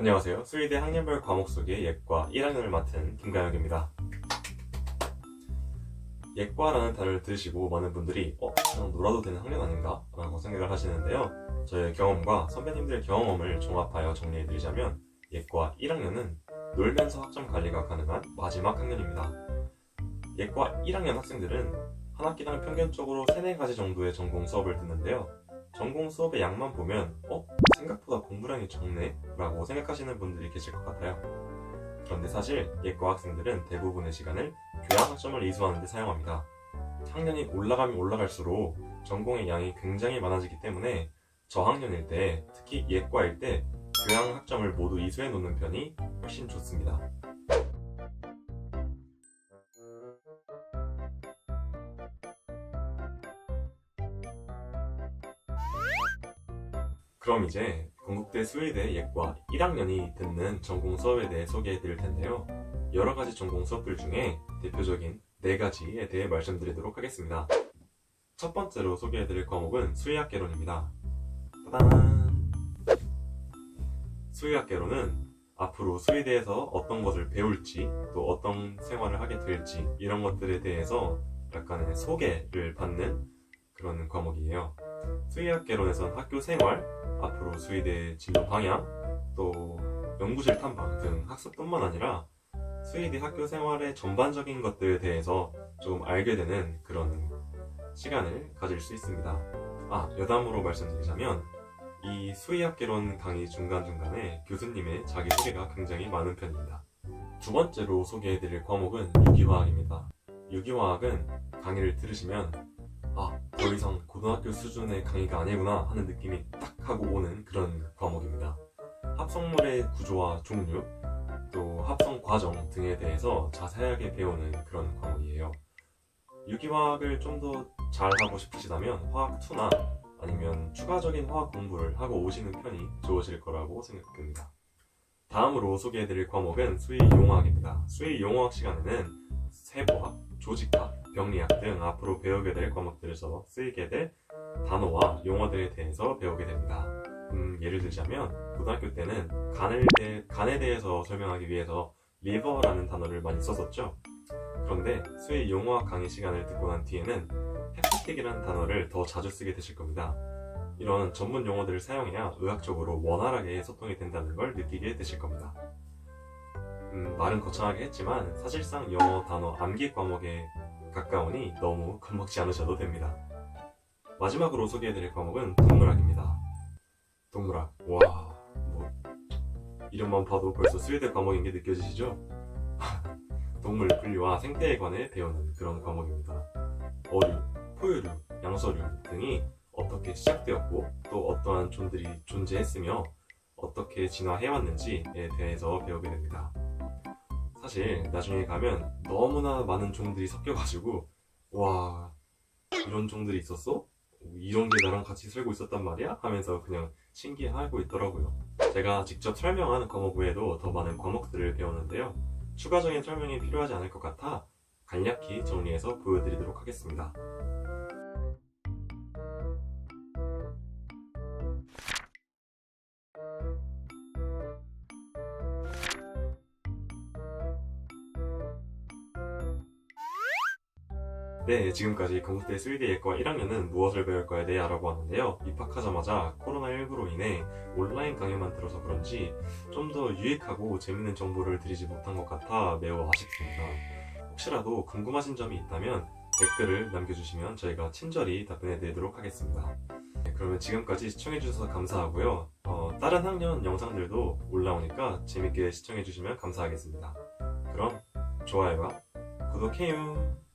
안녕하세요. 수의대 학년별 과목 속의 예과 1학년을 맡은 김가혁입니다. 예과라는 단어를 들으시고 많은 분들이 어? 그냥 놀아도 되는 학년 아닌가? 라고 생각을 하시는데요. 저의 경험과 선배님들의 경험을 종합하여 정리해드리자면 예과 1학년은 놀면서 학점 관리가 가능한 마지막 학년입니다. 예과 1학년 학생들은 한 학기당 평균적으로 3, 4가지 정도의 전공 수업을 듣는데요. 전공 수업의 양만 보면 어? 생각보다 공부량이 적네? 라고 생각하시는 분들이 계실 것 같아요. 그런데 사실 예과 학생들은 대부분의 시간을 교양 학점을 이수하는 데 사용합니다. 학년이 올라가면 올라갈수록 전공의 양이 굉장히 많아지기 때문에 저학년일 때, 특히 예과일 때 교양 학점을 모두 이수해 놓는 편이 훨씬 좋습니다. 그럼 이제 건국대 수의대 예과 1학년이 듣는 전공 수업에 대해 소개해 드릴 텐데요. 여러 가지 전공 수업들 중에 대표적인 네 가지에 대해 말씀드리도록 하겠습니다. 첫 번째로 소개해 드릴 과목은 수의학 개론입니다. 따단! 수의학 개론은 앞으로 수의대에서 어떤 것을 배울지 또 어떤 생활을 하게 될지 이런 것들에 대해서 약간의 소개를 받는 그런 과목이에요. 수의학개론에선 학교 생활, 앞으로 수의대 진로 방향, 또 연구실 탐방 등 학습뿐만 아니라 수의대 학교 생활의 전반적인 것들에 대해서 좀 알게 되는 그런 시간을 가질 수 있습니다. 아, 여담으로 말씀드리자면 이 수의학개론 강의 중간중간에 교수님의 자기소개가 굉장히 많은 편입니다. 두 번째로 소개해드릴 과목은 유기화학입니다. 유기화학은 강의를 들으시면 아, 더 이상 고등학교 수준의 강의가 아니구나 하는 느낌이 딱 하고 오는 그런 과목입니다. 합성물의 구조와 종류, 또 합성 과정 등에 대해서 자세하게 배우는 그런 과목이에요. 유기화학을 좀 더 잘하고 싶으시다면 화학2나 아니면 추가적인 화학 공부를 하고 오시는 편이 좋으실 거라고 생각됩니다. 다음으로 소개해드릴 과목은 수의용화학입니다. 수의용화학 시간에는 세부학, 조직학, 병리학 등 앞으로 배우게 될 과목들에서 쓰이게 될 단어와 용어들에 대해서 배우게 됩니다. 음, 예를 들자면 고등학교 때는 간에, 대, 간에 대해서 설명하기 위해서 liver라는 단어를 많이 썼었죠. 그런데 수의 용어학 강의 시간을 듣고 난 뒤에는 헤파틱이라는 단어를 더 자주 쓰게 되실 겁니다. 이런 전문 용어들을 사용해야 의학적으로 원활하게 소통이 된다는 걸 느끼게 되실 겁니다. 음, 말은 거창하게 했지만 사실상 영어 단어 암기 과목에 가까우니 너무 겁먹지 않으셔도 됩니다. 마지막으로 소개해드릴 과목은 동물학입니다. 동물학. 와, 뭐, 이름만 봐도 벌써 스웨덴 과목인 게 느껴지시죠? 동물 분류와 생태에 관해 배우는 그런 과목입니다. 어류, 포유류, 양서류 등이 어떻게 시작되었고 또 어떠한 존들이 존재했으며 어떻게 진화해왔는지에 대해서 배우게 됩니다. 사실 나중에 가면 너무나 많은 종들이 섞여가지고 와 이런 종들이 있었어? 이런 게 나랑 같이 살고 있었단 말이야? 하면서 그냥 신기해하고 있더라고요. 제가 직접 설명하는 과목 외에도 더 많은 과목들을 배우는데요. 추가적인 설명이 필요하지 않을 것 같아 간략히 정리해서 보여드리도록 하겠습니다. 네, 지금까지 건국대 수의대 예과 1학년은 무엇을 배울까에 대해 알아보았는데요. 입학하자마자 코로나19로 인해 온라인 강의만 들어서 그런지 좀 더 유익하고 재밌는 정보를 드리지 못한 것 같아 매우 아쉽습니다. 혹시라도 궁금하신 점이 있다면 댓글을 남겨주시면 저희가 친절히 답변해 드리도록 하겠습니다. 네, 그러면 지금까지 시청해주셔서 감사하고요. 어, 다른 학년 영상들도 올라오니까 재밌게 시청해주시면 감사하겠습니다. 그럼 좋아요와 구독해요.